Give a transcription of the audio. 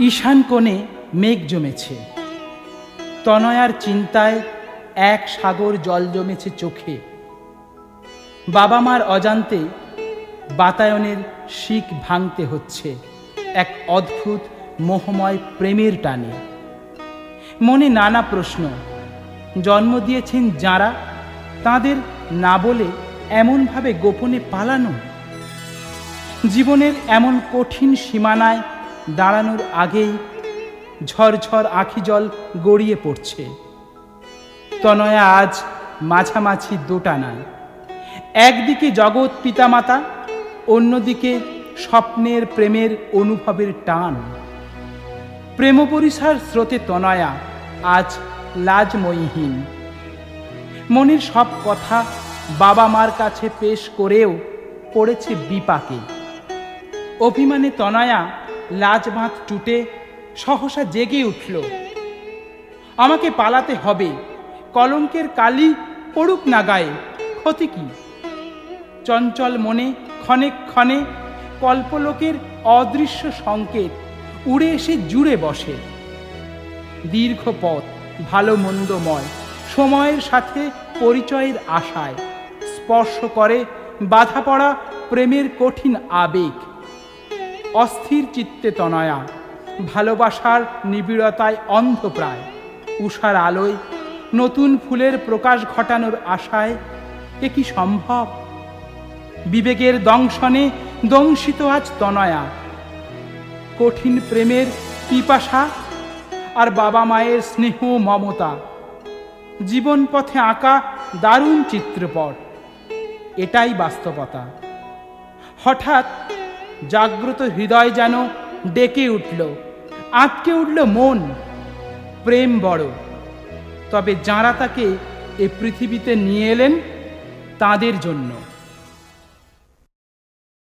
ঈশান কোণে মেঘ জমেছে। তনয়ার চিন্তায় এক সাগর জল জমেছে চোখে। বাবা মার অজান্তে বাতায়নের শিক ভাঙতে হচ্ছে এক অদ্ভুত মোহময় প্রেমের টানে। মনে নানা প্রশ্ন, জন্ম দিয়েছেন যারা, তাদের না বলে এমনভাবে গোপনে পালানো? জীবনের এমন কঠিন সীমানায় দাঁড়ানোর আগেই ঝরঝর আখি জল গড়িয়ে পড়ছে। তনয়া আজ মাঝামাঝি দোটানায়। একদিকে জগৎ পিতামাতা, অন্যদিকে স্বপ্নের প্রেমের অনুভবের টান। প্রেমপরিসার স্রোতে তনয়া আজ লাজময়ীহীন। মনের সব কথা বাবা মার কাছে পেশ করেও পড়েছে বিপাকে। অভিমানে তনয়া লাজবাঁধ টুটে সহসা জেগে উঠল। আমাকে পালাতে হবে। কলঙ্কের কালি পড়ুক না গায়ে। ক্ষতি কি? চঞ্চল মনে ক্ষণে ক্ষণে কল্পলোকের অদৃশ্য সংকেত উড়ে এসে জুড়ে বসে। দীর্ঘ পথ, ভালো মন্দময়, সময়ের সাথে পরিচয়ের আশায়। স্পর্শ করে বাধা পড়া প্রেমের কঠিন আবেগ। অস্থির চিত্তে তনয়া, ভালোবাসার নিবিড়তায় অন্ধপ্রায়। উষার আলোয় নতুন ফুলের প্রকাশ ঘটানোর আশায় এ কি সম্ভব? বিবেকের দংশনে দংশিত আজ তনয়া। কঠিন প্রেমের পিপাসা আর বাবা মায়ের স্নেহ মমতা। জীবন পথে আঁকা দারুণ চিত্রপট। এটাই বাস্তবতা। হঠাৎ জাগ্রত হৃদয় যেন ডেকে উঠল, আঁতকে উঠল মন। প্রেম বড়। তবে যাঁরা তাকে এ পৃথিবীতে নিয়ে এলেন, তাদের জন্য।